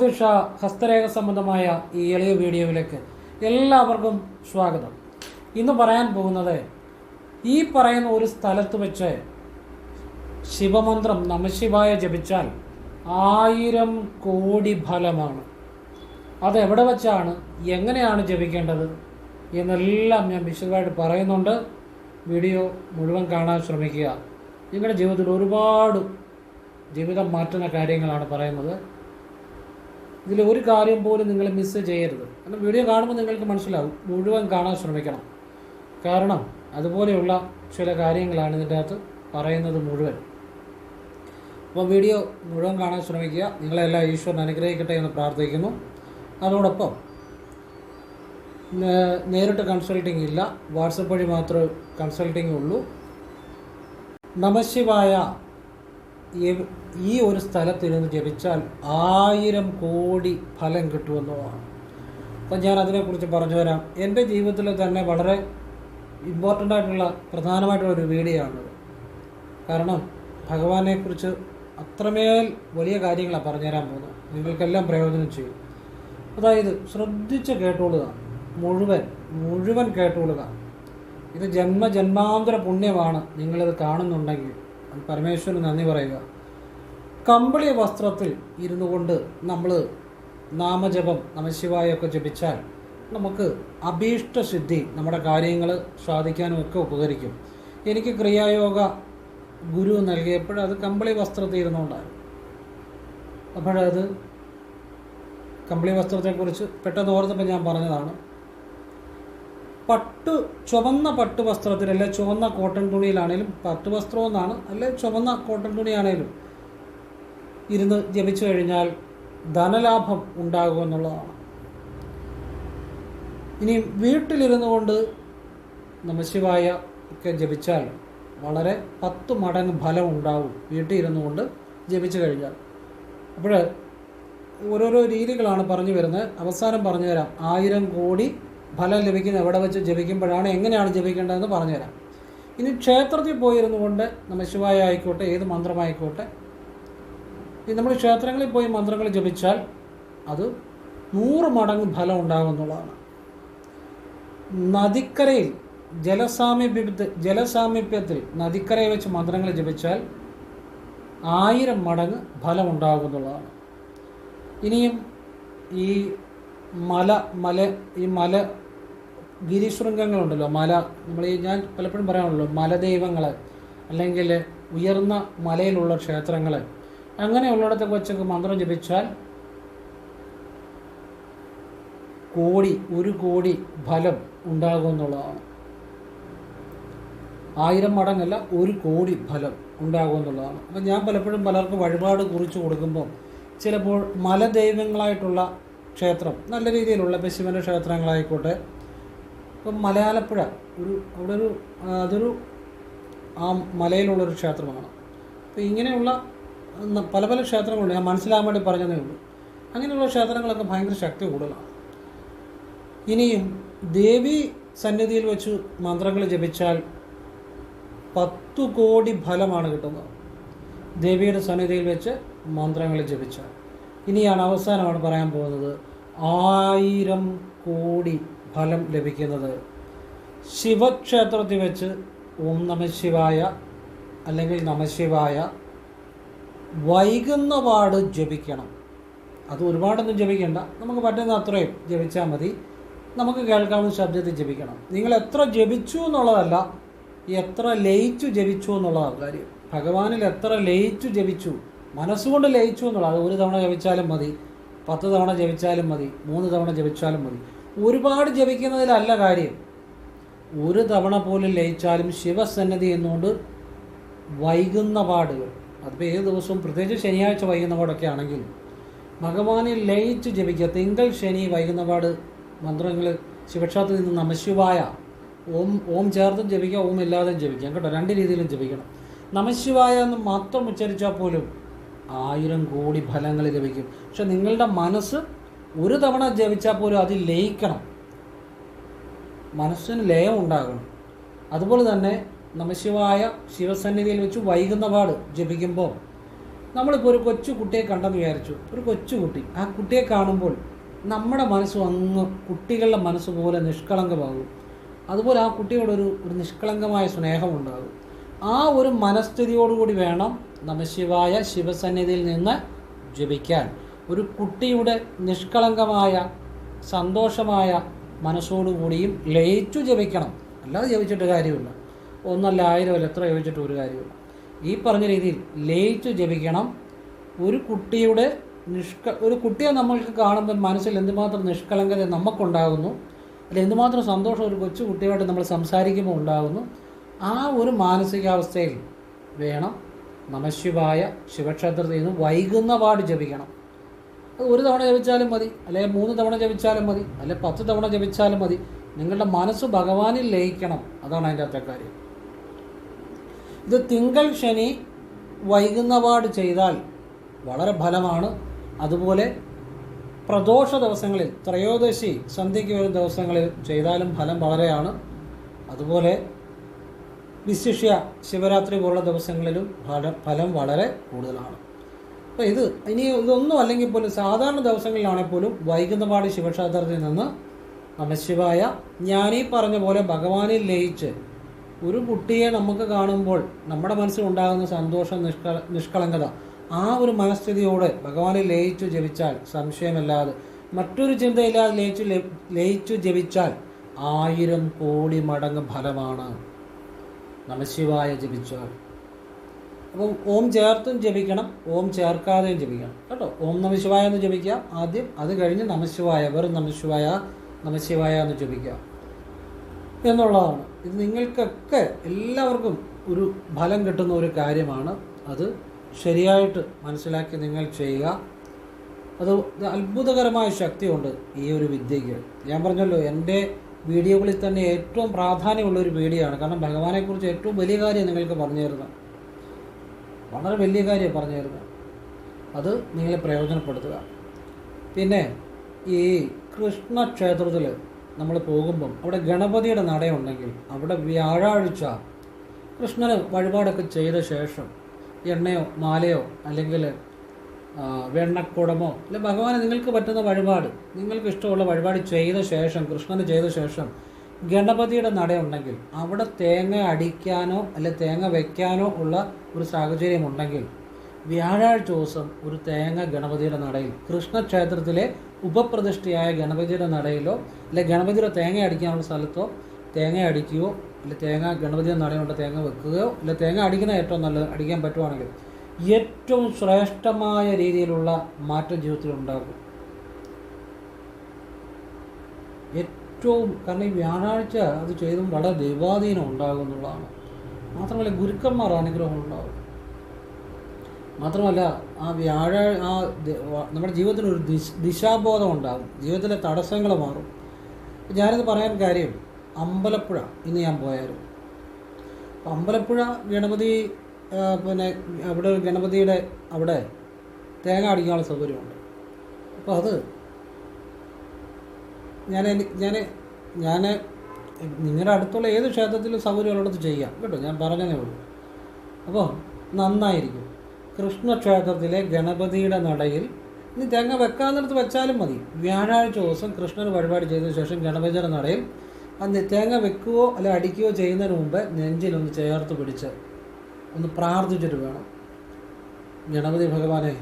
ജ്യോതിഷ ഹസ്തരേഖ സംബന്ധമായ ഈ എളിയ വീഡിയോയിലേക്ക് എല്ലാവർക്കും സ്വാഗതം. ഇന്ന് പറയാൻ പോകുന്നത് ഈ പറയുന്ന ഒരു സ്ഥലത്ത് വെച്ച് ശിവമന്ത്രം നമശിവായ ജപിച്ചാൽ ആയിരം കോടി ഫലമാണ്. അതെവിടെ വെച്ചാണ് എങ്ങനെയാണ് ജപിക്കേണ്ടത് എന്നെല്ലാം ഞാൻ വിശദമായിട്ട് പറയുന്നുണ്ട്. വീഡിയോ മുഴുവൻ കാണാൻ ശ്രമിക്കുക. നിങ്ങളുടെ ജീവിതത്തിൽ ഒരുപാട് ജീവിതം മാറ്റുന്ന കാര്യങ്ങളാണ് പറയുന്നത്. ഇതിൽ ഒരു കാര്യം പോലും നിങ്ങൾ മിസ് ചെയ്യരുത്. കാരണം വീഡിയോ കാണുമ്പോൾ നിങ്ങൾക്ക് മനസ്സിലാവും. മുഴുവൻ കാണാൻ ശ്രമിക്കണം. കാരണം അതുപോലെയുള്ള ചില കാര്യങ്ങളാണ് ഇതിന്റെ അകത്ത് പറയുന്നത് മുഴുവൻ. അപ്പോൾ വീഡിയോ മുഴുവൻ കാണാൻ ശ്രമിക്കുക. നിങ്ങളെല്ലാം ഈശ്വരൻ അനുഗ്രഹിക്കട്ടെ എന്ന് പ്രാർത്ഥിക്കുന്നു. അതോടൊപ്പം നേരിട്ട് കൺസൾട്ടിങ് ഇല്ല. വാട്സപ്പ് വഴി മാത്രമേ കൺസൾട്ടിങ് ഉള്ളൂ. നമശിവായ ഈ- ഒരു സ്ഥലത്തിരുന്ന് ജപിച്ചാൽ ആയിരം കോടി ഫലം കിട്ടുമെന്നുള്ളതാണ്. അപ്പം ഞാൻ അതിനെക്കുറിച്ച് പറഞ്ഞു തരാം. എന്റെ ജീവിതത്തിൽ തന്നെ വളരെ ഇമ്പോർട്ടന്റ് ആയിട്ടുള്ള പ്രധാനമായിട്ടുള്ള ഒരു വീഡിയോ ആണത് കാരണം ഭഗവാനെക്കുറിച്ച് അത്രമേൽ വലിയ കാര്യങ്ങളാണ് പറഞ്ഞുതരാൻ പോകുന്നത്. നിങ്ങൾക്കെല്ലാം പ്രയോജനം ചെയ്യും. അതായത് ശ്രദ്ധിച്ച് കേട്ടോളുക. മുഴുവൻ മുഴുവൻ കേട്ടോളുക. ഇത് ജന്മ ജന്മാന്തര പുണ്യമാണ് നിങ്ങളിത് കാണുന്നുണ്ടെങ്കിൽ. പരമേശ്വരന് നന്ദി പറയുക. കമ്പിളി വസ്ത്രത്തിൽ ഇരുന്നു കൊണ്ട് നമ്മൾ നാമജപം നമശിവായൊക്കെ ജപിച്ചാൽ നമുക്ക് അഭീഷ്ടസിദ്ധി നമ്മുടെ കാര്യങ്ങൾ സാധിക്കാനും ഒക്കെ ഉപകരിക്കും. എനിക്ക് ക്രിയായോഗ ഗുരു നൽകിയപ്പോൾ അത് കമ്പിളി വസ്ത്രത്തിൽ ഇരുന്നുകൊണ്ടായിരുന്നു അപ്പോഴത് കമ്പിളി വസ്ത്രത്തെക്കുറിച്ച് പെട്ടെന്ന് ഓർത്തപ്പോൾ ഞാൻ പറഞ്ഞതാണ്. പട്ട് ചുവന്ന പട്ടു വസ്ത്രത്തിൽ അല്ലെ ചുവന്ന കോട്ടൺ തുണിയിലാണേലും പട്ടു വസ്ത്രം എന്നാണ് അല്ലെ ചുവന്ന കോട്ടൺ തുണിയാണേലും ഇരുന്ന് ജപിച്ചു കഴിഞ്ഞാൽ ധനലാഭം ഉണ്ടാകുമെന്നുള്ളതാണ് ഇനി വീട്ടിലിരുന്നു കൊണ്ട് നമശിവായ ഒക്കെ ജപിച്ചാൽ വളരെ പത്ത് മടങ്ങ് ഫലം ഉണ്ടാവും വീട്ടിൽ ഇരുന്നു കൊണ്ട് ജപിച്ചു കഴിഞ്ഞാൽ. അപ്പോൾ ഓരോരോ രീതികളാണ് പറഞ്ഞു വരുന്നത്. അവസാനം പറഞ്ഞു തരാം. ആയിരം കോടി ഫലം ലഭിക്കുന്ന എവിടെ വെച്ച് ജപിക്കുമ്പോഴാണ് എങ്ങനെയാണ് ജപിക്കേണ്ടതെന്ന് പറഞ്ഞുതരാം. ഇനി ക്ഷേത്രത്തിൽ പോയിരുന്നു കൊണ്ട് നമ്മൾ ശിവായ ആയിക്കോട്ടെ ഏത് മന്ത്രമായിക്കോട്ടെ ഇനി നമ്മൾ ക്ഷേത്രങ്ങളിൽ പോയി മന്ത്രങ്ങൾ ജപിച്ചാൽ അത് നൂറ് മടങ്ങ് ഫലം ഉണ്ടാകുമെന്നുള്ളതാണ് നദിക്കരയിൽ ജലസാമീപ്യത്തിൽ ജലസാമീപ്യത്തിൽ നദിക്കരയിൽ വെച്ച് മന്ത്രങ്ങൾ ജപിച്ചാൽ ആയിരം മടങ്ങ് ഫലം ഉണ്ടാകുമെന്നുള്ളതാണ് ഇനിയും ഈ മല മല ഈ മല ഗിരിശൃംഗങ്ങളുണ്ടല്ലോ മല നമ്മൾ ഞാൻ പലപ്പോഴും പറയാനുള്ളൂ മലദൈവങ്ങൾ അല്ലെങ്കിൽ ഉയർന്ന മലയിലുള്ള ക്ഷേത്രങ്ങൾ അങ്ങനെയുള്ളിടത്തൊക്കെ വെച്ചൊക്കെ മന്ത്രം ജപിച്ചാൽ കോടി ഒരു കോടി ഫലം ഉണ്ടാകുമെന്നുള്ളതാണ് ആയിരം മടങ്ങല്ല ഒരു കോടി ഫലം ഉണ്ടാകുമെന്നുള്ളതാണ് അപ്പം ഞാൻ പലപ്പോഴും പലർക്കും വഴിപാട് കുറിച്ച് കൊടുക്കുമ്പോൾ ചിലപ്പോൾ മലദൈവങ്ങളായിട്ടുള്ള ക്ഷേത്രം നല്ല രീതിയിലുള്ള ഇപ്പം ശിവന്റെ ക്ഷേത്രങ്ങളായിക്കോട്ടെ ഇപ്പം മലയാലപ്പുഴ ഒരു അവിടെ ഒരു അതൊരു ആ മലയിലുള്ളൊരു ക്ഷേത്രമാണ്. അപ്പോൾ ഇങ്ങനെയുള്ള പല പല ക്ഷേത്രങ്ങളുണ്ട്. ഞാൻ മനസ്സിലാകാൻ വേണ്ടി പറഞ്ഞതേ ഉള്ളൂ. അങ്ങനെയുള്ള ക്ഷേത്രങ്ങളൊക്കെ ഭയങ്കര ശക്തി കൂടുതലാണ്. ഇനിയും ദേവി സന്നിധിയിൽ വെച്ച് മന്ത്രങ്ങൾ ജപിച്ചാൽ പത്തു കോടി ഫലമാണ് കിട്ടുന്നത്. ദേവിയുടെ സന്നിധിയിൽ വെച്ച് മന്ത്രങ്ങൾ ജപിച്ചാൽ. ഇനിയാണ് അവസാനമാണ് പറയാൻ പോകുന്നത്. ആയിരം കോടി ഫലം ലഭിക്കുന്നത്. ശിവക്ഷേത്രത്തിൽ വെച്ച് ഓം നമശിവായ അല്ലെങ്കിൽ നമശിവായ വൈകുന്ന പാട് ജപിക്കണം. അത് ഒരുപാടൊന്നും ജപിക്കേണ്ട. നമുക്ക് പറ്റുന്ന അത്രയും ജപിച്ചാൽ മതി. നമുക്ക് കേൾക്കാവുന്ന ശബ്ദത്തിൽ ജപിക്കണം. നിങ്ങൾ എത്ര ജപിച്ചു എന്നുള്ളതല്ല എത്ര ലയിച്ചു ജപിച്ചു എന്നുള്ളതാണ് കാര്യം. ഭഗവാനിൽ എത്ര ലയിച്ചു ജപിച്ചു മനസ്സുകൊണ്ട് ലയിച്ചു എന്നുള്ളത് ഒരു തവണ ജപിച്ചാലും മതി പത്ത് തവണ ജപിച്ചാലും മതി മൂന്ന് തവണ ജപിച്ചാലും മതി. ഒരുപാട് ജപിക്കുന്നതിലല്ല കാര്യം. ഒരു തവണ പോലും ലയിച്ചാലും ശിവസന്നിധി എന്നുകൊണ്ട് വൈകുന്ന പാടുകൾ. അതിപ്പോൾ ഏത് ദിവസവും പ്രത്യേകിച്ച് ശനിയാഴ്ച വൈകുന്ന പാടൊക്കെ ആണെങ്കിൽ ഭഗവാനെ ലയിച്ച് ജപിക്കുക. തിങ്കൾ ശനി വൈകുന്ന പാട് മന്ത്രങ്ങൾ ശിവക്ഷാത്തിൽ നിന്ന് നമശിവായ. ഓം ഓം ചേർത്തും ജപിക്കുക ഓം ഇല്ലാതെയും ജപിക്കാം കേട്ടോ? രണ്ട് രീതിയിലും ജപിക്കണം. നമശിവായ എന്ന് മാത്രം ഉച്ചരിച്ചാൽ പോലും ആയിരം കോടി ഫലങ്ങൾ ലഭിക്കും. പക്ഷെ നിങ്ങളുടെ മനസ്സ് ഒരു തവണ ജപിച്ചാൽ പോലും അത് ലയിക്കണം. മനസ്സിന് ലയം ഉണ്ടാകണം. അതുപോലെ തന്നെ നമശിവായ ശിവസന്നിധിയിൽ വെച്ച് വൈകുന്ന പാട് ജപിക്കുമ്പോൾ നമ്മളിപ്പോൾ ഒരു കൊച്ചു കുട്ടിയെ കണ്ടെന്ന് വിചാരിച്ചു. ഒരു കൊച്ചു കുട്ടി. ആ കുട്ടിയെ കാണുമ്പോൾ നമ്മുടെ മനസ്സ് അങ്ങ് കുട്ടികളുടെ മനസ്സ് പോലെ നിഷ്കളങ്കമാകും. അതുപോലെ ആ കുട്ടിയോടൊരു ഒരു നിഷ്കളങ്കമായ സ്നേഹമുണ്ടാകും ആ ഒരു മനസ്ഥിതിയോടുകൂടി വേണം നമശിവായ ശിവസന്നിധിയിൽ നിന്ന് ജപിക്കാൻ. ഒരു കുട്ടിയുടെ നിഷ്കളങ്കമായ സന്തോഷമായ മനസ്സോടുകൂടിയും ലയിച്ചു ജപിക്കണം. അല്ലാതെ ജപിച്ചിട്ട് കാര്യമില്ല. ഒന്നല്ല ആയിരം അല്ല എത്ര ജപിച്ചിട്ട് ഒരു കാര്യമില്ല. ഈ പറഞ്ഞ രീതിയിൽ ലയിച്ചു ജപിക്കണം. ഒരു കുട്ടിയുടെ നിഷ്ക ഒരു കുട്ടിയെ നമ്മൾക്ക് കാണുമ്പോൾ മനസ്സിൽ എന്തുമാത്രം നിഷ്കളങ്കത നമുക്കുണ്ടാകുന്നു അല്ല എന്തുമാത്രം സന്തോഷം ഒരു കൊച്ചു കുട്ടിയുമായിട്ട് നമ്മൾ സംസാരിക്കുമ്പോൾ ഉണ്ടാകുന്നു ആ ഒരു മാനസികാവസ്ഥയിൽ വേണം. നമശിവായ ശിവക്ഷേത്രത്തിൽ നിന്ന് വൈകുന്ന പാട് ജപിക്കണം. ഒരു തവണ ജപിച്ചാലും മതി അല്ലെങ്കിൽ മൂന്ന് തവണ ജപിച്ചാലും മതി അല്ലെ പത്ത് തവണ ജപിച്ചാലും മതി. നിങ്ങളുടെ മനസ്സ് ഭഗവാനിൽ ലയിക്കണം. അതാണ് അതിന്റെ അകത്തെ കാര്യം. ഇത് തിങ്കൾ ശനി വൈകുന്നപാട് ചെയ്താൽ വളരെ ഫലമാണ്. അതുപോലെ പ്രദോഷ ദിവസങ്ങളിൽ ത്രയോദശി സന്ധ്യയ്ക്ക് വരുന്ന ദിവസങ്ങളിൽ ചെയ്താലും ഫലം വളരെയാണ്. അതുപോലെ വിശിഷ്യ ശിവരാത്രി പോലുള്ള ദിവസങ്ങളിലും ഫലം വളരെ കൂടുതലാണ്. അപ്പോൾ ഇത് ഇനി ഇതൊന്നും അല്ലെങ്കിൽ പോലും സാധാരണ ദിവസങ്ങളിലാണെങ്കിൽ പോലും വൈകുന്നപാട് ശിവക്ഷേത്രത്തിൽ നിന്ന് നമശിവായ ഞാനീ പറഞ്ഞ പോലെ ഭഗവാനിൽ ലയിച്ച് ഒരു കുട്ടിയെ നമുക്ക് കാണുമ്പോൾ നമ്മുടെ മനസ്സിലുണ്ടാകുന്ന സന്തോഷം നിഷ്കള നിഷ്കളങ്കത ആ ഒരു മനസ്ഥിതിയോട് ഭഗവാനെ ലയിച്ചു ജപിച്ചാൽ സംശയമല്ലാതെ മറ്റൊരു ചിന്തയില്ലാതെ ലയിച്ചു ലയിച്ചു ജപിച്ചാൽ ആയിരം കോടി മടങ്ങ് ഫലമാണ്. നമശിവായ ജപിച്ചാൽ. അപ്പം ഓം ചേർത്തും ജപിക്കണം ഓം ചേർക്കാതെയും ജപിക്കണം. കേട്ടോ? ഓം നമശിവായ എന്ന് ജപിക്കാം ആദ്യം അത് കഴിഞ്ഞ് നമശിവായ വെറും നമശിവായ നമശിവായ എന്ന് ജപിക്കാം എന്നുള്ളതാണ്. ഇത് നിങ്ങൾക്കൊക്കെ എല്ലാവർക്കും ഒരു ഫലം കിട്ടുന്ന ഒരു കാര്യമാണ്. അത് ശരിയായിട്ട് മനസ്സിലാക്കി നിങ്ങൾ ചെയ്യുക. അത് അത്ഭുതകരമായ ശക്തിയുണ്ട് ഈ ഒരു വിദ്യയ്ക്ക്. ഞാൻ പറഞ്ഞല്ലോ എന്റെ വീഡിയോകളിൽ തന്നെ ഏറ്റവും പ്രാധാന്യമുള്ള ഒരു വീഡിയോ ആണ് കാരണം ഭഗവാനെക്കുറിച്ച് ഏറ്റവും വലിയ കാര്യം നിങ്ങൾക്ക് പറഞ്ഞു തരുന്നത്. വളരെ വലിയ കാര്യം പറഞ്ഞു തരുന്നത് അത് നിങ്ങളെ പ്രയോജനപ്പെടുത്തുക. പിന്നെ ഈ കൃഷ്ണ ക്ഷേത്രത്തിൽ നമ്മൾ പോകുമ്പം അവിടെ ഗണപതിയുടെ നടയുണ്ടെങ്കിൽ അവിടെ വ്യാഴാഴ്ച കൃഷ്ണന് വഴിപാടൊക്കെ ചെയ്ത ശേഷം എണ്ണയോ മാലയോ അല്ലെങ്കിൽ വെണ്ണക്കുടമോ അല്ലെ ഭഗവാന് നിങ്ങൾക്ക് പറ്റുന്ന വഴിപാട് നിങ്ങൾക്ക് ഇഷ്ടമുള്ള വഴിപാട് ചെയ്ത ശേഷം കൃഷ്ണന് ചെയ്ത ശേഷം ഗണപതിയുടെ നടയുണ്ടെങ്കിൽ അവിടെ തേങ്ങ അടിക്കാനോ അല്ലെ തേങ്ങ വയ്ക്കാനോ ഉള്ള ഒരു സാഹചര്യം ഉണ്ടെങ്കിൽ വ്യാഴാഴ്ച ദിവസം ഒരു തേങ്ങ ഗണപതിയുടെ നടയിൽ കൃഷ്ണക്ഷേത്രത്തിലെ ഉപപ്രതിഷ്ഠയായ ഗണപതിയുടെ നടയിലോ അല്ലെ ഗണപതിയുടെ തേങ്ങ അടിക്കാനുള്ള സ്ഥലത്തോ തേങ്ങ അടിക്കുകയോ അല്ലെ തേങ്ങ ഗണപതിയുടെ നടയുണ്ട് തേങ്ങ വെക്കുകയോ അല്ലെ തേങ്ങ അടിക്കുന്ന ഏറ്റവും നല്ലത് അടിക്കാൻ പറ്റുവാണെങ്കിൽ ഏറ്റവും ശ്രേഷ്ഠമായ രീതിയിലുള്ള മാറ്റം ജീവിതത്തിൽ ഉണ്ടാകും. ഏറ്റവും കാരണം ഈ വ്യാഴാഴ്ച അത് ചെയ്തും വളരെ ദൈവാധീനം ഉണ്ടാകും എന്നുള്ളതാണ് മാത്രമല്ല ഗുരുക്കന്മാർ അനുഗ്രഹം ഉണ്ടാകും. മാത്രമല്ല ആ വ്യാഴ ആ നമ്മുടെ ജീവിതത്തിന് ഒരു ദിശ ദിശാബോധം ഉണ്ടാകും. ജീവിതത്തിലെ തടസ്സങ്ങൾ മാറും. ഞാനിത് പറയാൻ കാര്യം അമ്പലപ്പുഴ ഇന്ന് ഞാൻ പോയായിരുന്നു. അമ്പലപ്പുഴ ഗണപതി പിന്നെ അവിടെ ഗണപതിയുടെ അവിടെ തേങ്ങ അടിക്കാനുള്ള സൗകര്യമുണ്ട്. അപ്പോൾ അത് ഞാൻ ഞാൻ ഞാൻ നിങ്ങളുടെ അടുത്തുള്ള ഏത് ക്ഷേത്രത്തിലും സൗകര്യമുള്ളത് ചെയ്യാം. കേട്ടോ ഞാൻ പറഞ്ഞതേ ഉള്ളൂ. അപ്പോൾ നന്നായിരിക്കും. കൃഷ്ണക്ഷേത്രത്തിലെ ഗണപതിയുടെ നടയിൽ ഇനി തേങ്ങ വെക്കാന്നിടത്ത് വെച്ചാലും മതി. വ്യാഴാഴ്ച ദിവസം കൃഷ്ണന് വഴിപാട് ചെയ്തതിനു ശേഷം ഗണപതിയുടെ നടയിൽ അന്ന് തേങ്ങ വെക്കുകയോ അല്ല അടിക്കുകയോ ചെയ്യുന്നതിന് മുമ്പ് നെഞ്ചിലൊന്ന് ചേർത്ത് പിടിച്ച് ഒന്ന് പ്രാർത്ഥിച്ചിട്ട് വേണം. ഗണപതി ഭഗവാനെ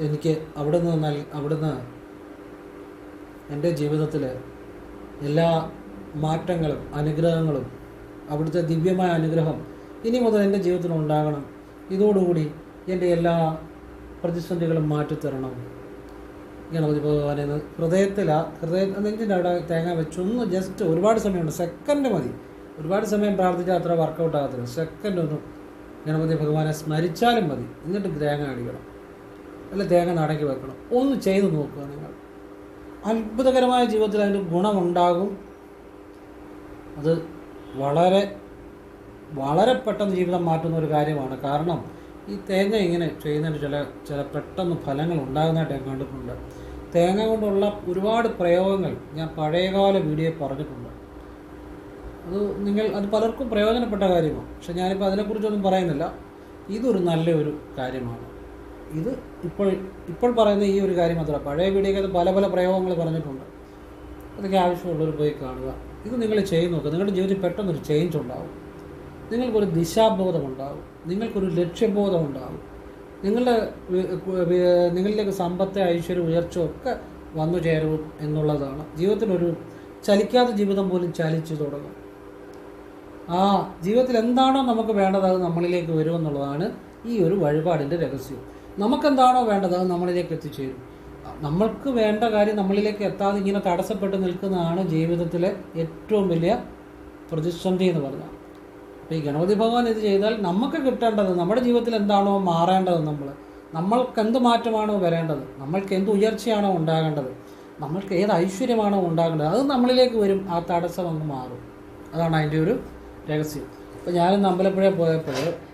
എനിക്ക് അവിടുന്ന് നൽ അവിടുന്ന് എന്റെ ജീവിതത്തിൽ എല്ലാ മാറ്റങ്ങളും അനുഗ്രഹങ്ങളും അവിടുത്തെ ദിവ്യമായ അനുഗ്രഹം ഇനി മുതൽ എന്റെ ജീവിതത്തിൽ ഉണ്ടാകണം. ഇതോടുകൂടി എന്റെ എല്ലാ പ്രതിസന്ധികളും മാറ്റിത്തരണം. ഗണപതി ഭഗവാനെ ഹൃദയത്തിൽ ആ ഹൃദയ നെഞ്ചിന്റെ അവിടെ തേങ്ങ വെച്ചൊന്ന് ജസ്റ്റ് ഒരുപാട് സമയമുണ്ട്. സെക്കൻഡ് മതി. ഒരുപാട് സമയം പ്രാർത്ഥിച്ചാൽ അത്ര വർക്കൗട്ട് ആകത്തില്ല. സെക്കൻഡ് ഒന്ന് ഗണപതി ഭഗവാനെ സ്മരിച്ചാലും മതി. എന്നിട്ട് തേങ്ങ അടിക്കണം. അല്ല തേങ്ങ നടക്കി വെക്കണം. ഒന്ന് ചെയ്ത് നോക്കുക നിങ്ങൾ. അത്ഭുതകരമായ ജീവിതത്തിൽ അതിന്റെ ഗുണമുണ്ടാകും. അത് വളരെ വളരെ പെട്ടെന്ന് ജീവിതം മാറ്റുന്ന ഒരു കാര്യമാണ്. കാരണം ഈ തേങ്ങ ഇങ്ങനെ ചെയ്യുന്നതിന് ചില ചില പെട്ടെന്ന് ഫലങ്ങൾ ഉണ്ടാകുന്നതായിട്ട് ഞാൻ കണ്ടിട്ടുണ്ട്. തേങ്ങ കൊണ്ടുള്ള ഒരുപാട് പ്രയോഗങ്ങൾ ഞാൻ പഴയകാല വീഡിയോ പറഞ്ഞിട്ടുണ്ട്. അത് നിങ്ങൾ അത് പലർക്കും പ്രയോജനപ്പെട്ട കാര്യമാണ്. പക്ഷെ ഞാനിപ്പോൾ അതിനെക്കുറിച്ചൊന്നും പറയുന്നില്ല. ഇതൊരു നല്ലൊരു കാര്യമാണ്. ഇത് ഇപ്പോൾ ഇപ്പോൾ പറയുന്ന ഈ ഒരു കാര്യം മാത്രമല്ല. പഴയ വീഡിയോക്കകത്ത് പല പല പ്രയോഗങ്ങൾ പറഞ്ഞിട്ടുണ്ട്. അതൊക്കെ ആവശ്യമുള്ളവർ പോയി കാണുക. ഇത് നിങ്ങൾ ചെയ്ത് നോക്കുക നിങ്ങളുടെ ജീവിതത്തിൽ പെട്ടെന്നൊരു ചേഞ്ച് ഉണ്ടാവും. നിങ്ങൾക്കൊരു ദിശാബോധം ഉണ്ടാവും നിങ്ങൾക്കൊരു ലക്ഷ്യബോധം ഉണ്ടാവും നിങ്ങളുടെ നിങ്ങളിലേക്ക് സമ്പത്ത് ഐശ്വര്യം ഉയർച്ച ഒക്കെ വന്നു ചേരും എന്നുള്ളതാണ്. ജീവിതത്തിലൊരു ചലിക്കാത്ത ജീവിതം പോലും ചലിച്ചു തുടങ്ങും. ആ ജീവിതത്തിൽ എന്താണോ നമുക്ക് വേണ്ടത് അത് നമ്മളിലേക്ക് വരുമെന്നുള്ളതാണ് ഈ ഒരു വഴിപാടിന്റെ രഹസ്യം. നമുക്കെന്താണോ വേണ്ടത് അത് നമ്മളിലേക്ക് എത്തിച്ചേരും. നമ്മൾക്ക് വേണ്ട കാര്യം നമ്മളിലേക്ക് എത്താതെ ഇങ്ങനെ തടസ്സപ്പെട്ട് നിൽക്കുന്നതാണ് ജീവിതത്തിലെ ഏറ്റവും വലിയ പ്രതിസന്ധി എന്ന് പറഞ്ഞാൽ. അപ്പോൾ ഈ ഗണപതി ഭഗവാൻ ഇത് ചെയ്താൽ നമുക്ക് കിട്ടേണ്ടത് നമ്മുടെ ജീവിതത്തിൽ എന്താണോ മാറേണ്ടത് നമ്മൾ നമ്മൾക്ക് എന്ത് മാറ്റമാണോ വരേണ്ടത്? നമ്മൾക്ക് എന്ത് ഉയർച്ചയാണോ ഉണ്ടാകേണ്ടത്? നമ്മൾക്ക് ഏത് ഐശ്വര്യമാണോ ഉണ്ടാകേണ്ടത്? അത് നമ്മളിലേക്ക് വരും ആ തടസ്സം അങ്ങ് മാറും. അതാണ് അതിന്റെ ഒരു രഹസ്യം. അപ്പോൾ ഞാനിന്ന് അമ്പലപ്പുഴ പോയപ്പോൾ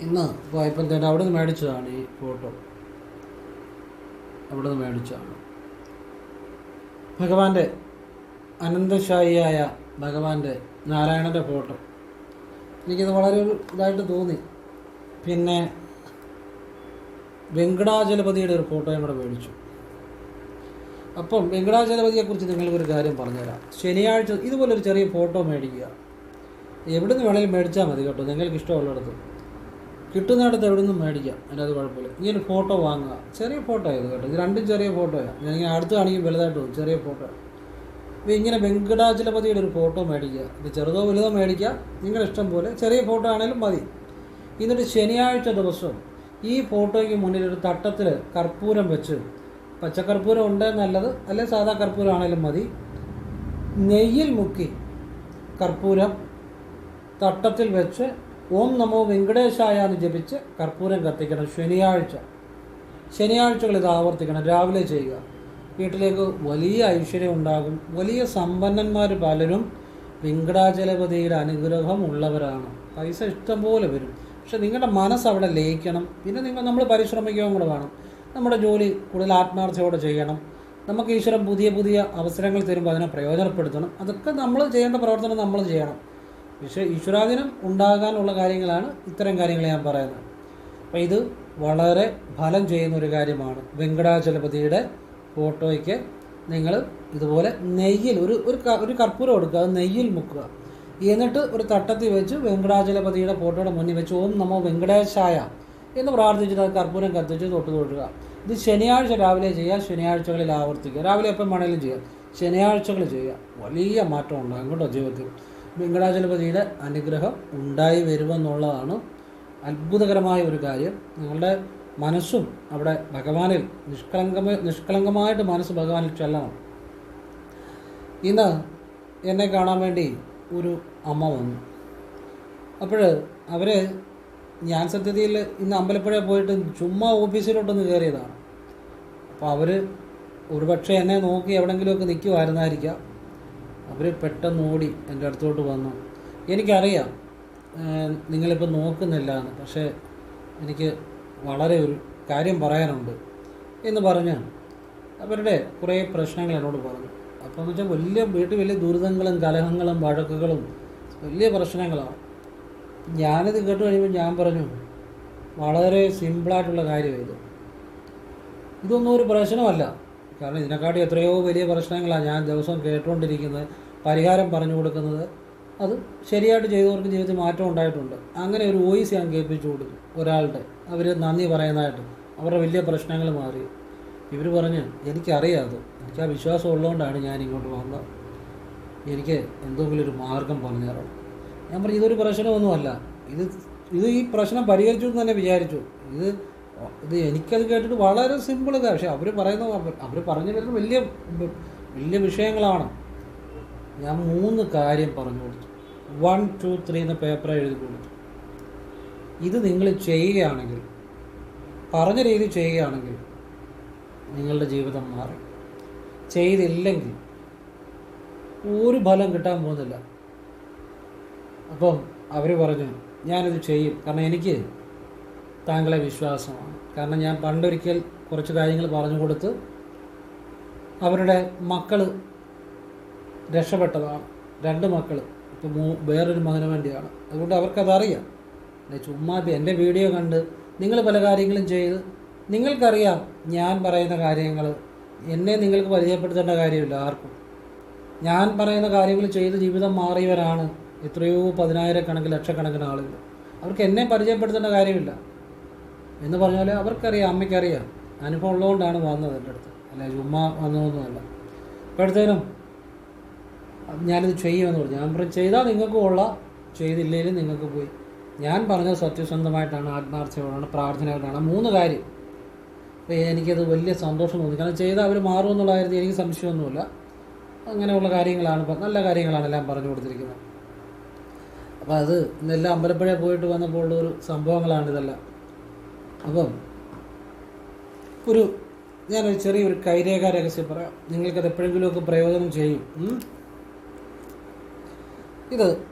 ഇന്ന് പോയപ്പോൾ തന്നെ അവിടെ നിന്ന് മേടിച്ചതാണ് ഈ ഫോട്ടോ. അവിടെ നിന്ന് മേടിച്ചതാണ്. ഭഗവാന്റെ അനന്തശായിയായ ഭഗവാന്റെ നാരായണന്റെ ഫോട്ടോ. എനിക്കത് വളരെ ഒരു ഇതായിട്ട് തോന്നി. പിന്നെ വെങ്കടാചലപതിയുടെ ഒരു ഫോട്ടോയും കൂടെ മേടിച്ചു. അപ്പം വെങ്കടാചലപതിയെക്കുറിച്ച് നിങ്ങൾക്കൊരു കാര്യം പറഞ്ഞുതരാം. ശനിയാഴ്ച ഇതുപോലൊരു ചെറിയ ഫോട്ടോ മേടിക്കുക. എവിടെ നിന്ന് വേണമെങ്കിലും മേടിച്ചാൽ മതി കേട്ടോ. നിങ്ങൾക്ക് ഇഷ്ടമുള്ളിടത്ത് കിട്ടുന്നിടത്ത് എവിടെ നിന്നും മേടിക്കാം? അതിനകത്ത് കുഴപ്പമില്ല. ഇങ്ങനെ ഫോട്ടോ വാങ്ങുക. ചെറിയ ഫോട്ടോ ഇത് കേട്ടോ. ഇത് രണ്ടും ചെറിയ ഫോട്ടോയാണ് ഞാൻ ഇങ്ങനെ അടുത്ത് കാണിക്കും വലുതായിട്ട് പോകും ചെറിയ ഫോട്ടോ അപ്പോൾ ഇങ്ങനെ വെങ്കടാചലപതിയുടെ ഒരു ഫോട്ടോ മേടിക്കുക. ഇത് ചെറുതോ വലുതോ മേടിക്കുക. നിങ്ങളുടെ ഇഷ്ടം പോലെ ചെറിയ ഫോട്ടോ ആണെങ്കിലും മതി. എന്നിട്ട് ശനിയാഴ്ച ദിവസം ഈ ഫോട്ടോയ്ക്ക് മുന്നിൽ ഒരു തട്ടത്തിൽ കർപ്പൂരം വെച്ച് പച്ചക്കർപ്പൂരം ഉണ്ടേ നല്ലത്? അല്ലെങ്കിൽ സാധാ കർപ്പൂരം ആണെങ്കിലും മതി. നെയ്യിൽ മുക്കി കർപ്പൂരം തട്ടത്തിൽ വെച്ച് ഓം നമോ വെങ്കടേശായ എന്ന് ജപിച്ച് കർപ്പൂരം കത്തിക്കണം ശനിയാഴ്ച. ശനിയാഴ്ചകൾ ഇത് ആവർത്തിക്കണം രാവിലെ ചെയ്യുക. വീട്ടിലേക്ക് വലിയ ഐശ്വര്യം ഉണ്ടാകും. വലിയ സമ്പന്നന്മാർ പലരും വെങ്കടാചലപതിയുടെ അനുഗ്രഹം ഉള്ളവരാണ്. പൈസ ഇഷ്ടം പോലെ വരും. പക്ഷെ നിങ്ങളുടെ മനസ്സ് അവിടെ ലയിക്കണം. പിന്നെ നിങ്ങൾ നമ്മൾ പരിശ്രമിക്കുകയും കൂടെ വേണം. നമ്മുടെ ജോലി കൂടുതൽ ആത്മാർത്ഥയോടെ ചെയ്യണം. നമുക്ക് ഈശ്വരൻ പുതിയ പുതിയ അവസരങ്ങൾ തരുമ്പോൾ അതിനെ പ്രയോജനപ്പെടുത്തണം. അതൊക്കെ നമ്മൾ ചെയ്യേണ്ട പ്രവർത്തനം നമ്മൾ ചെയ്യണം. പക്ഷേ ഈശ്വരാധീനം ഉണ്ടാകാനുള്ള കാര്യങ്ങളാണ് ഇത്തരം കാര്യങ്ങൾ ഞാൻ പറയുന്നത്. അപ്പോൾ ഇത് വളരെ ഫലം ചെയ്യുന്ന ഒരു കാര്യമാണ്. വെങ്കടാചലപതിയുടെ ഫോട്ടോയ്ക്ക് നിങ്ങൾ ഇതുപോലെ നെയ്യിൽ ഒരു ഒരു ഒരു കർപ്പൂരം എടുക്കുക നെയ്യിൽ മുക്കുക. എന്നിട്ട് ഒരു തട്ടത്തിൽ വെച്ച് വെങ്കടാചലപതിയുടെ ഫോട്ടോയുടെ മുന്നിൽ വെച്ച് ഓം നമോ വെങ്കടേശായ എന്ന് പ്രാർത്ഥിച്ചിട്ട് അത് കർപ്പൂരം കത്തിച്ച് തൊട്ട് തൊഴുക. ഇത് ശനിയാഴ്ച രാവിലെ ചെയ്യുക ശനിയാഴ്ചകളിൽ ആവർത്തിക്കുക. രാവിലെ എപ്പം വേണമെങ്കിലും ചെയ്യുക. ശനിയാഴ്ചകൾ ചെയ്യുക. വലിയ മാറ്റം ഉണ്ടാകും കേട്ടോ ജീവിതത്തിൽ. വെങ്കടാചലപതിയുടെ അനുഗ്രഹം ഉണ്ടായി വരുമെന്നുള്ളതാണ് അത്ഭുതകരമായ ഒരു കാര്യം. നിങ്ങളുടെ മനസ്സും അവിടെ ഭഗവാനിൽ നിഷ്കളങ്കമ നിഷ്കളങ്കമായിട്ട് മനസ്സ് ഭഗവാനിൽ ചെല്ലണം. ഇന്ന് എന്നെ കാണാൻ വേണ്ടി ഒരു അമ്മ വന്നു. അപ്പോൾ അവർ ഞാൻ സത്യത്തിൽ ഇന്ന് അമ്പലപ്പുഴ പോയിട്ട് ചുമ്മാ ഓഫീസിലോട്ടൊന്ന് കയറിയതാണ്. അപ്പോൾ അവർ ഒരുപക്ഷെ എന്നെ നോക്കി എവിടെങ്കിലുമൊക്കെ നിൽക്കുമായിരുന്നായിരിക്കാം. അവർ പെട്ടെന്ന് ഓടി എന്റെ അടുത്തോട്ട് വന്നു. എനിക്കറിയാം നിങ്ങളിപ്പോൾ നോക്കുന്നില്ല എന്ന്. പക്ഷേ എനിക്ക് വളരെ ഒരു കാര്യം പറയാനുണ്ട് എന്ന് പറഞ്ഞ് അവരുടെ കുറേ പ്രശ്നങ്ങൾ എന്നോട് പറഞ്ഞു. അപ്പോൾ എന്ന് വെച്ചാൽ വലിയ വീട്ടിൽ വലിയ ദുരിതങ്ങളും കലഹങ്ങളും വഴക്കുകളും വലിയ പ്രശ്നങ്ങളാണ് ഞാനിത് കേട്ട് കഴിയുമ്പോൾ ഞാൻ പറഞ്ഞു വളരെ സിമ്പിളായിട്ടുള്ള കാര്യമായത് ഇത്. ഇതൊന്നും ഒരു പ്രശ്നമല്ല. കാരണം ഇതിനെക്കാട്ടി എത്രയോ വലിയ പ്രശ്നങ്ങളാണ് ഞാൻ ദിവസം കേട്ടുകൊണ്ടിരിക്കുന്നത് പരിഹാരം പറഞ്ഞു കൊടുക്കുന്നത്. അത് ശരിയായിട്ട് ചെയ്തവർക്ക് ജീവിതത്തിൽ മാറ്റം ഉണ്ടായിട്ടുണ്ട്. അങ്ങനെ ഒരു വോയിസ് ഞാൻ കേൾപ്പിച്ചു കൊടുത്തു ഒരാളുടെ. അവർ നന്ദി പറയുന്നതായിട്ട് അവരുടെ വലിയ പ്രശ്നങ്ങൾ മാറി. ഇവർ പറഞ്ഞ് എനിക്കറിയാം അത്. എനിക്ക് ആ വിശ്വാസം ഉള്ളതുകൊണ്ടാണ് ഞാൻ ഇങ്ങോട്ട് വന്നത്. എനിക്ക് എന്തെങ്കിലും ഒരു മാർഗം പറഞ്ഞു തരണം. ഞാൻ പറഞ്ഞു ഇതൊരു പ്രശ്നമൊന്നുമല്ല. ഇത് ഇത് ഈ പ്രശ്നം പരിഹരിച്ചു എന്ന് തന്നെ വിചാരിച്ചു. ഇത് ഇത് എനിക്കത് കേട്ടിട്ട് വളരെ സിമ്പിൾ ഇതാണ് പക്ഷെ അവർ പറയുന്ന അവർ പറഞ്ഞു വരുന്ന വലിയ വലിയ വിഷയങ്ങളാണ്. ഞാൻ മൂന്ന് കാര്യം പറഞ്ഞു കൊടുത്തു. വൺ ടു ത്രീ എന്ന പേപ്പർ എഴുതി കൊടുത്തു. ഇത് നിങ്ങൾ ചെയ്യുകയാണെങ്കിൽ പറഞ്ഞ രീതി ചെയ്യുകയാണെങ്കിൽ നിങ്ങളുടെ ജീവിതം മാറി. ചെയ്തില്ലെങ്കിൽ ഒരു ഫലം കിട്ടാൻ പോകുന്നില്ല. അപ്പം അവർ പറഞ്ഞു ഞാനിത് ചെയ്യും. കാരണം എനിക്ക് താങ്കളെ വിശ്വാസമാണ്. കാരണം ഞാൻ പണ്ടൊരിക്കൽ കുറച്ച് കാര്യങ്ങൾ പറഞ്ഞു കൊടുത്ത് അവരുടെ മക്കൾ രക്ഷപ്പെട്ടതാണ്. രണ്ട് മക്കൾ ഇപ്പോൾ മൂ വേറൊരു മകന് വേണ്ടിയാണ്. അതുകൊണ്ട് അവർക്കതറിയാം. ചുമ്മാ എന്റെ വീഡിയോ കണ്ട് നിങ്ങൾ പല കാര്യങ്ങളും ചെയ്ത് നിങ്ങൾക്കറിയാം ഞാൻ പറയുന്ന കാര്യങ്ങൾ എന്നെ നിങ്ങൾക്ക് പരിചയപ്പെടുത്തേണ്ട കാര്യമില്ല ആർക്കും. ഞാൻ പറയുന്ന കാര്യങ്ങൾ ചെയ്ത് ജീവിതം മാറിയവരാണ് എത്രയോ പതിനായിരക്കണക്കിന് ലക്ഷക്കണക്കിന് ആളുകൾ. അവർക്ക് എന്നെ പരിചയപ്പെടുത്തേണ്ട കാര്യമില്ല. എന്ന് പറഞ്ഞാൽ അവർക്കറിയാം അമ്മയ്ക്കറിയാം. അനുഭവം ഉള്ളതുകൊണ്ടാണ് വന്നത് എന്റെ അടുത്ത്. അല്ല ചുമ്മാ വന്നതൊന്നുമല്ല. അപ്പോഴത്തേനും ഞാനിത് ചെയ്യുമെന്ന് പറഞ്ഞു. ഞാൻ പറഞ്ഞു ചെയ്താൽ നിങ്ങൾക്ക് കൊള്ളാം. ചെയ്തില്ലെങ്കിലും നിങ്ങൾക്ക് പോയി. ഞാൻ പറഞ്ഞത് സത്യസന്ധമായിട്ടാണ് ആത്മാർത്ഥയോടാണ് പ്രാർത്ഥനയോടാണ്. മൂന്ന് കാര്യം. അപ്പോൾ എനിക്കത് വലിയ സന്തോഷം തോന്നി. കാരണം ചെയ്താൽ അവർ മാറുമെന്നുള്ള കാര്യത്തിൽ എനിക്ക് സംശയമൊന്നുമില്ല. അങ്ങനെയുള്ള കാര്യങ്ങളാണ് നല്ല കാര്യങ്ങളാണ് എല്ലാം പറഞ്ഞു കൊടുത്തിരിക്കുന്നത്. അപ്പോൾ അത് ഇന്നെല്ലാം അമ്പലപ്പുഴ പോയിട്ട് വന്നപ്പോൾ ഉള്ള ഒരു സംഭവങ്ങളാണ് ഇതെല്ലാം. അപ്പം ഒരു ഞാനൊരു ചെറിയൊരു കൈരേഖ രഹസ്യം പറയാം. നിങ്ങൾക്കത് എപ്പോഴെങ്കിലുമൊക്കെ പ്രയോജനം ചെയ്യും. ഇത്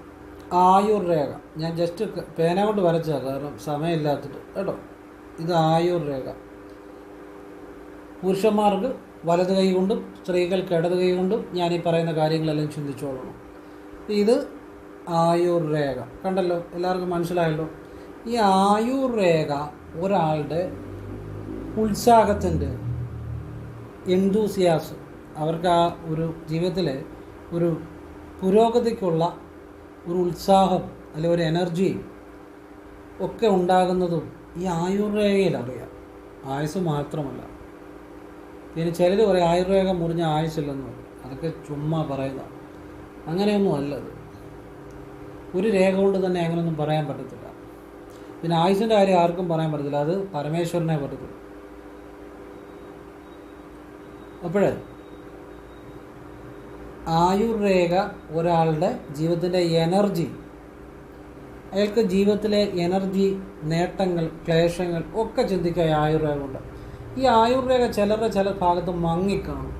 ആയുർ രേഖ. ഞാൻ ജസ്റ്റ് പേന കൊണ്ട് വരച്ചാൽ കാരണം സമയമില്ലാത്തിട്ട് കേട്ടോ? ഇത് ആയുർ രേഖ. പുരുഷന്മാർക്ക് വലത് കൈ കൊണ്ടും സ്ത്രീകൾക്ക് ഇടത് കൈ കൊണ്ടും ഞാൻ ഈ പറയുന്ന കാര്യങ്ങളെല്ലാം ചിന്തിച്ചോളണം. ഇത് ആയുർ രേഖ. കണ്ടല്ലോ? എല്ലാവർക്കും മനസ്സിലായല്ലോ? ഈ ആയുർ രേഖ ഒരാളുടെ ഉത്സാഹത്തിന്റെ എന്തൂസിയാസ് അവർക്ക് ആ ഒരു ജീവിതത്തിലെ ഒരു പുരോഗതിക്കുള്ള ഒരു ഉത്സാഹം അല്ലെ ഒരു എനർജി ഒക്കെ ഉണ്ടാകുന്നതും ഈ ആയുർവേദയിൽ അറിയാം. ആയുസ് മാത്രമല്ല. പിന്നെ ചിലർ പറയും ആയുർവേദം മുറിഞ്ഞ ആയുസില്ലെന്ന് അതൊക്കെ ചുമ്മാ പറയുന്നതാണ്. അങ്ങനെയൊന്നും അല്ലത്. ഒരു രേഖ കൊണ്ട് തന്നെ അങ്ങനെയൊന്നും പറയാൻ പറ്റത്തില്ല. പിന്നെ ആയുസിന്റെ കാര്യം ആർക്കും പറയാൻ പറ്റത്തില്ല. അത് പരമേശ്വരനെ പറ്റത്തുള്ളൂ. അപ്പോഴേ ആയുർരേഖ ഒരാളുടെ ജീവിതത്തിന്റെ എനർജി അയാൾക്ക് ജീവിതത്തിലെ എനർജി നേട്ടങ്ങൾ ക്ലേശങ്ങൾ ഒക്കെ ചിന്തിക്കുക ആയുർരേഖ കൊണ്ട് ഈ ആയുർരേഖ ചിലരുടെ ചില ഭാഗത്ത് മങ്ങിക്കാണും.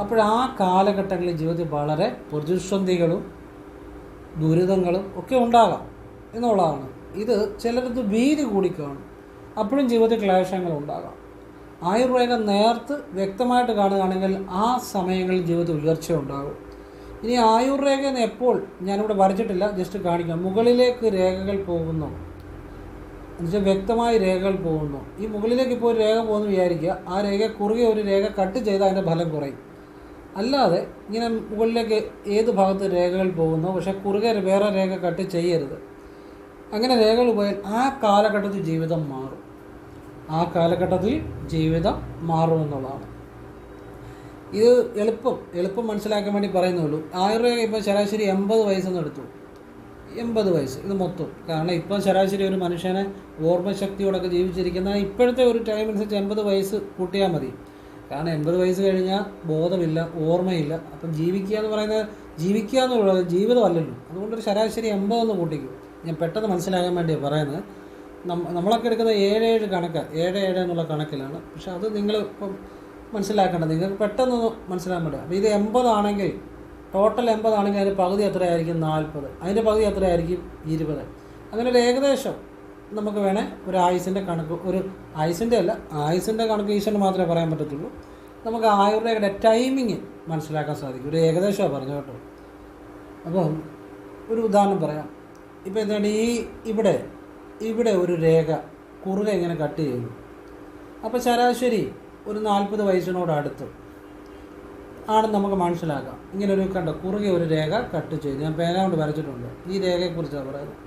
അപ്പോൾ ആ കാലഘട്ടങ്ങളിൽ ജീവിതത്തിൽ വളരെ പ്രതിസന്ധികളും ദുരിതങ്ങളും ഒക്കെ ഉണ്ടാകാം എന്നുള്ളതാണ്. ഇത് ചിലർക്ക് വീതി കൂടി കാണും. അപ്പോഴും ജീവിതത്തിൽ ക്ലേശങ്ങൾ ഉണ്ടാകാം. ആയുർവേദം നേർത്ത് വ്യക്തമായിട്ട് കാണുകയാണെങ്കിൽ ആ സമയങ്ങളിൽ ജീവിതത്തിൽ ഉയർച്ച ഉണ്ടാകും. ഇനി ആയുർരേഖ എന്ന് എപ്പോൾ ഞാനിവിടെ വരച്ചിട്ടില്ല ജസ്റ്റ് കാണിക്കാം. മുകളിലേക്ക് രേഖകൾ പോകുന്നു. എന്നുവെച്ചാൽ വ്യക്തമായ രേഖകൾ പോകുന്നു. ഈ മുകളിലേക്ക് ഇപ്പോൾ ഒരു രേഖ പോകുന്നു വിചാരിക്കുക. ആ രേഖ കുറുകെ ഒരു രേഖ കട്ട് ചെയ്താൽ അതിന്റെ ഫലം കുറയും. അല്ലാതെ ഇങ്ങനെ മുകളിലേക്ക് ഏത് ഭാഗത്ത് രേഖകൾ പോകുന്നു പക്ഷേ കുറുകെ വേറെ രേഖ കട്ട് ചെയ്യരുത്. അങ്ങനെ രേഖകൾ പോയാൽ ആ കാലഘട്ടത്തിൽ ജീവിതം മാറും. ആ കാലഘട്ടത്തിൽ ജീവിതം മാറും എന്നുള്ളതാണ്. ഇത് എളുപ്പം എളുപ്പം മനസ്സിലാക്കാൻ വേണ്ടി പറയുന്നുള്ളൂ ആയുർവേദം ഇപ്പോൾ ശരാശരി എൺപത് വയസ്സെന്ന് എടുത്തു. എൺപത് വയസ്സ് ഇത് മൊത്തം. കാരണം ഇപ്പം ശരാശരി ഒരു മനുഷ്യനെ ഓർമ്മശക്തിയോടൊക്കെ ജീവിച്ചിരിക്കുന്ന ഇപ്പോഴത്തെ ഒരു ടൈം അനുസരിച്ച് എൺപത് വയസ്സ് കൂട്ടിയാൽ മതി. കാരണം എൺപത് വയസ്സ് കഴിഞ്ഞാൽ ബോധമില്ല ഓർമ്മയില്ല. അപ്പം ജീവിക്കുക എന്ന് പറയുന്നത് ജീവിക്കുക എന്നുള്ളത് ജീവിതമല്ലല്ലോ. അതുകൊണ്ടൊരു ശരാശരി എൺപതെന്ന് കൂട്ടിക്കും. ഞാൻ പെട്ടെന്ന് മനസ്സിലാകാൻ വേണ്ടിയാണ് പറയുന്നത്. നമ്മ നമ്മളൊക്കെ എടുക്കുന്ന ഏഴ് ഏഴ് കണക്ക് ഏഴ് ഏഴ് എന്നുള്ള കണക്കിലാണ്. പക്ഷെ അത് നിങ്ങൾ ഇപ്പം മനസ്സിലാക്കേണ്ടത് നിങ്ങൾക്ക് പെട്ടെന്ന് മനസ്സിലാക്കാൻ പറ്റും അപ്പോൾ ഇത് എൺപതാണെങ്കിൽ ടോട്ടൽ എൺപതാണെങ്കിൽ അതിന്റെ പകുതി എത്രയായിരിക്കും? നാൽപ്പത്. അതിന്റെ പകുതി എത്രയായിരിക്കും? ഇരുപത്. അങ്ങനെ ഒരു ഏകദേശം നമുക്ക് വേണേൽ ഒരു ആയുസിന്റെ കണക്ക് ഒരു ആയുസിന്റെ അല്ല ആയുസിന്റെ കണക്ക് ഈശ്വരന് മാത്രമേ പറയാൻ പറ്റത്തുള്ളൂ. നമുക്ക് ആയുർവേദയുടെ ടൈമിങ് മനസ്സിലാക്കാൻ സാധിക്കും. ഒരു ഏകദേശമാണ് പറഞ്ഞു കേട്ടോ. അപ്പം ഒരു ഉദാഹരണം പറയാം. ഇപ്പോൾ എന്താണ് ഈ ഇവിടെ ഇവിടെ ഒരു രേഖ കുറുക ഇങ്ങനെ കട്ട് ചെയ്യുന്നു. അപ്പോൾ ശരാശരി ഒരു നാൽപ്പത് വയസ്സിനോട് അടുത്ത് ആണെന്ന് നമുക്ക് മനസ്സിലാക്കാം. ഇങ്ങനെ ഒരു കണ്ട കുറുകെ ഒരു രേഖ കട്ട് ചെയ്തു. ഞാൻ പേന കൊണ്ട് വരച്ചിട്ടുണ്ട്. ഈ രേഖയെക്കുറിച്ചാണ് പറയുന്നത്.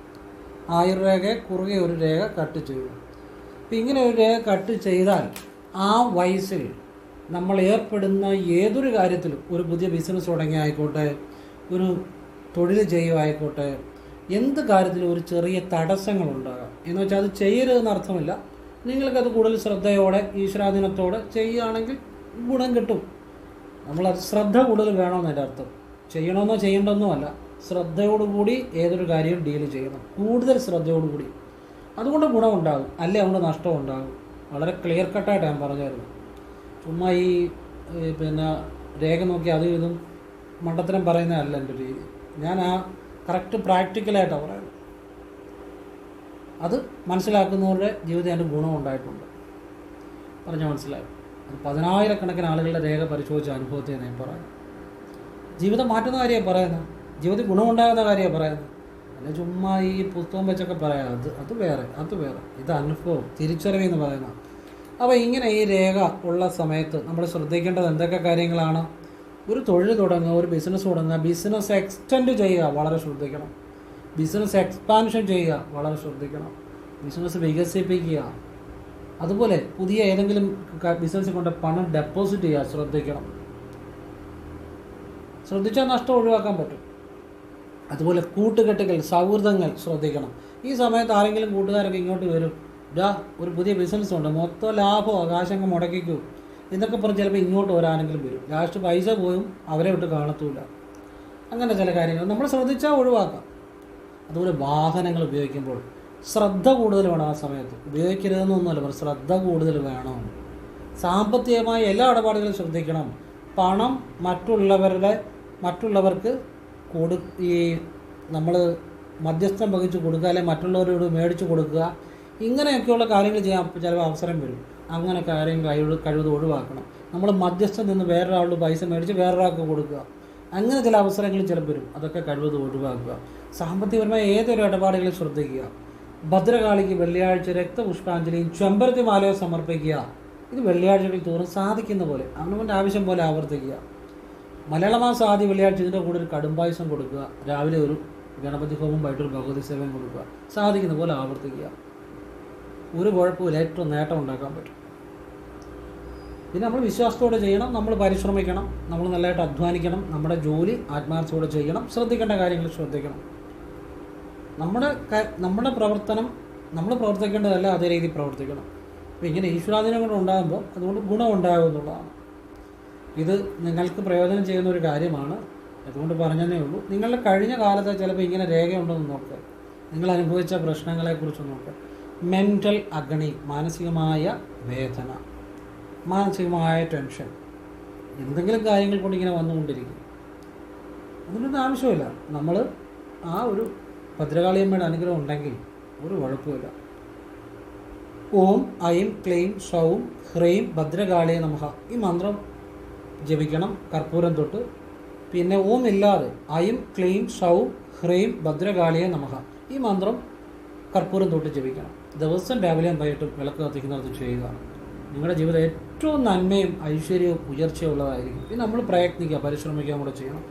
ആയുർരേഖയെ കുറുകെ ഒരു രേഖ കട്ട് ചെയ്തു. അപ്പം ഇങ്ങനെ ഒരു രേഖ കട്ട് ചെയ്താൽ ആ വയസ്സിൽ നമ്മൾ ഏർപ്പെടുന്ന ഏതൊരു കാര്യത്തിലും ഒരു പുതിയ ബിസിനസ് തുടങ്ങി ആയിക്കോട്ടെ ഒരു തൊഴിൽ ചെയ്യുമായിക്കോട്ടെ എന്ത് കാര്യത്തിലും ഒരു ചെറിയ തടസ്സങ്ങൾ തടസ്സങ്ങളുണ്ടാകാം. എന്ന് വെച്ചാൽ അത് ചെയ്യരുതെന്ന് അർത്ഥമില്ല. നിങ്ങൾക്കത് കൂടുതൽ ശ്രദ്ധയോടെ ഈശ്വരാധീനത്തോടെ ചെയ്യുകയാണെങ്കിൽ ഗുണം കിട്ടും. നമ്മൾ ശ്രദ്ധ കൂടുതൽ വേണമെന്ന് എന്റെ അർത്ഥം. ചെയ്യണമെന്നോ ചെയ്യേണ്ടെന്നോ ശ്രദ്ധയോടുകൂടി ഏതൊരു കാര്യവും ഡീൽ ചെയ്യണം. കൂടുതൽ ശ്രദ്ധയോടുകൂടി. അതുകൊണ്ട് ഗുണമുണ്ടാകും. അല്ലേ അതുകൊണ്ട് നഷ്ടം ഉണ്ടാകും വളരെ ക്ലിയർ കട്ടായിട്ട് ഞാൻ പറഞ്ഞായിരുന്നു ചുമ്മാ ഈ പിന്നെ രേഖ നോക്കി അതും ഇതും മണ്ടത്തരം പറയുന്നതല്ല എന്റെ രീതി. ഞാൻ ആ കറക്റ്റ് പ്രാക്ടിക്കലായിട്ടാണ് പറയുന്നത്. അത് മനസ്സിലാക്കുന്നവരുടെ ജീവിതം അതിന്റെ ഗുണം ഉണ്ടായിട്ടുണ്ട്. പറഞ്ഞ് മനസ്സിലായി? അത് പതിനായിരക്കണക്കിന് ആളുകളുടെ രേഖ പരിശോധിച്ച അനുഭവത്തെ ഞാൻ പറയുന്നു. ജീവിതം മാറ്റുന്ന കാര്യമാണ് പറയുന്നത്. ജീവിതത്തിൽ ഗുണമുണ്ടാകുന്ന കാര്യമാണ് പറയുന്നത്. അല്ല ചുമ്മാ ഈ പുസ്തകം വെച്ചൊക്കെ പറയാം. അത് അത് വേറെ അത് വേറെ. ഇത് അനുഭവം തിരിച്ചറിവെന്ന് പറയുന്നത് അപ്പോൾ ഇങ്ങനെ ഈ രേഖ ഉള്ള സമയത്ത് നമ്മൾ ശ്രദ്ധിക്കേണ്ടത് എന്തൊക്കെ കാര്യങ്ങളാണ്? ഒരു തൊഴിൽ തുടങ്ങുക ഒരു ബിസിനസ് തുടങ്ങുക ബിസിനസ് എക്സ്റ്റെൻഡ് ചെയ്യുക വളരെ ശ്രദ്ധിക്കണം. ബിസിനസ് എക്സ്പാൻഷൻ ചെയ്യുക വളരെ ശ്രദ്ധിക്കണം. ബിസിനസ് വികസിപ്പിക്കുക. അതുപോലെ പുതിയ ഏതെങ്കിലും ബിസിനസ് കൊണ്ട് പണം ഡെപ്പോസിറ്റ് ചെയ്യുക ശ്രദ്ധിക്കണം. ശ്രദ്ധിച്ചാൽ നഷ്ടം ഒഴിവാക്കാൻ പറ്റും. അതുപോലെ കൂട്ടുകെട്ടുകൾ സൗഹൃദങ്ങൾ ശ്രദ്ധിക്കണം. ഈ സമയത്ത് ആരെങ്കിലും കൂട്ടുകാരൊക്കെ ഇങ്ങോട്ട് വരും. ഒരു പുതിയ ബിസിനസ് ഉണ്ട്. മൊത്തം ലാഭം ആകാശങ്ങൾ മുടക്കിക്കൂ. എന്നൊക്കെ പറഞ്ഞ് ചിലപ്പോൾ ഇങ്ങോട്ട് വരാനെങ്കിലും വരും. ലാസ്റ്റ് പൈസ പോയും അവരെ വിട്ട് കാണത്തൂല. അങ്ങനെ ചില കാര്യങ്ങൾ നമ്മൾ ശ്രദ്ധിച്ചാൽ ഒഴിവാക്കാം. അതുപോലെ വാഹനങ്ങൾ ഉപയോഗിക്കുമ്പോൾ ശ്രദ്ധ കൂടുതൽ വേണം ആ സമയത്ത്. ഉപയോഗിക്കരുതെന്നൊന്നുമല്ല പറഞ്ഞു ശ്രദ്ധ കൂടുതൽ വേണം. സാമ്പത്തികമായ എല്ലാ ഇടപാടുകളും ശ്രദ്ധിക്കണം. പണം മറ്റുള്ളവരുടെ മറ്റുള്ളവർക്ക് കൊടു ഈ നമ്മൾ മധ്യസ്ഥം വഹിച്ച് കൊടുക്കുക അല്ലെങ്കിൽ മറ്റുള്ളവരോട് മേടിച്ച് കൊടുക്കുക ഇങ്ങനെയൊക്കെയുള്ള കാര്യങ്ങൾ ചെയ്യാൻ ചിലപ്പോൾ അവസരം വരും. അങ്ങനെ കാര്യം കഴിവ് കഴിവത് ഒഴിവാക്കണം. നമ്മൾ മധ്യസ്ഥം നിന്ന് വേറൊരാളുടെ പൈസ മേടിച്ച് വേറൊരാൾക്ക് കൊടുക്കുക. അങ്ങനെ ചില അവസരങ്ങൾ ചിലപ്പോൾ വരും. അതൊക്കെ കഴിവത് ഒഴിവാക്കുക. സാമ്പത്തികപരമായ ഏതൊരു ഇടപാടുകളും ശ്രദ്ധിക്കുക. ഭദ്രകാളിക്ക് വെള്ളിയാഴ്ച രക്തപുഷ്പാഞ്ജലിയും ചെമ്പരത്തി മാലയോ സമർപ്പിക്കുക. ഇത് വെള്ളിയാഴ്ചകളിൽ തോറും സാധിക്കുന്ന പോലെ അവനവന്റെ ആവശ്യം പോലെ ആവർത്തിക്കുക. മലയാള മാസം ആദ്യ വെള്ളിയാഴ്ച ഇതിന്റെ കൂടെ ഒരു കടുംപായസം കൊടുക്കുക. രാവിലെ ഒരു ഗണപതി ഹോമം വൈകിട്ടൊരു ഭഗവതി സേവനം കൊടുക്കുക. സാധിക്കുന്ന പോലെ ആവർത്തിക്കുക. ഒരു കുഴപ്പമില്ല ഏറ്റവും നേട്ടം ഉണ്ടാക്കാൻ പറ്റും. പിന്നെ നമ്മൾ വിശ്വാസത്തോടെ ചെയ്യണം നമ്മൾ പരിശ്രമിക്കണം നമ്മൾ നല്ലതായിട്ട് അധ്വാനിക്കണം നമ്മുടെ ജോലി ആത്മാർത്ഥത്തോടെ ചെയ്യണം ശ്രദ്ധിക്കേണ്ട കാര്യങ്ങൾ ശ്രദ്ധിക്കണം. നമ്മുടെ നമ്മുടെ പ്രവർത്തനം നമ്മൾ പ്രവർത്തിക്കേണ്ടതല്ല അതേ രീതിയിൽ പ്രവർത്തിക്കണം. അപ്പോൾ ഇങ്ങനെ ഈശ്വരാധീനം കൊണ്ട് ഉണ്ടാകുമ്പോൾ അതുകൊണ്ട് ഗുണം ഉണ്ടാകും എന്നുള്ളതാണ്. ഇത് നിങ്ങൾക്ക് പ്രയോജനം ചെയ്യുന്ന ഒരു കാര്യമാണ്. അതുകൊണ്ട് പറഞ്ഞതേ ഉള്ളൂ. നിങ്ങളുടെ കഴിഞ്ഞ കാലത്തെ ചിലപ്പോൾ ഇങ്ങനെ രേഖയുണ്ടെന്ന് നോക്കുക നിങ്ങൾ അനുഭവിച്ച പ്രശ്നങ്ങളെക്കുറിച്ച് നോക്കുക മെന്റൽ അഗ്നി മാനസികമായ വേദന. മാനസികമായ ടെൻഷൻ എന്തെങ്കിലും കാര്യങ്ങൾ കൊണ്ട് ഇങ്ങനെ വന്നുകൊണ്ടിരിക്കും. അതിനൊന്നും ആവശ്യമില്ല. നമ്മൾ ആ ഒരു ഭദ്രകാളിയമ്മയുടെ അനുഗ്രഹം ഉണ്ടെങ്കിൽ ഒരു കുഴപ്പമില്ല ഓം ഐം ക്ലീം സൗം ഹ്രീം ഭദ്രകാളിയ നമഹ. ഈ മന്ത്രം ജപിക്കണം കർപ്പൂരം തൊട്ട്. പിന്നെ ഓം ഇല്ലാതെ ഐം ക്ലീം സൗം ഹ്രീം ഭദ്രകാളിയ നമഹ. ഈ മന്ത്രം കർപ്പൂരം തൊട്ട് ജപിക്കണം. ദിവസം രാവിലെയും വൈകിട്ടും വിളക്ക് കത്തിക്കുന്നത് ചെയ്യുക. നിങ്ങളുടെ ജീവിതം ഏറ്റവും നന്മയും ഐശ്വര്യവും ഉയർച്ചയുള്ളതായിരിക്കും ഇത് നമ്മൾ പ്രയത്നിക്കുക പരിശ്രമിക്കുക കൂടെ ചെയ്യണം.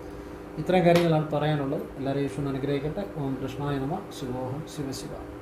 ഇത്രയും കാര്യങ്ങളാണ് പറയാനുള്ളത്. എല്ലാവരെയും യേശു അനുഗ്രഹിക്കട്ടെ. ഓം കൃഷ്ണായ നമ. ശിവോഹം. ശിവശിവ.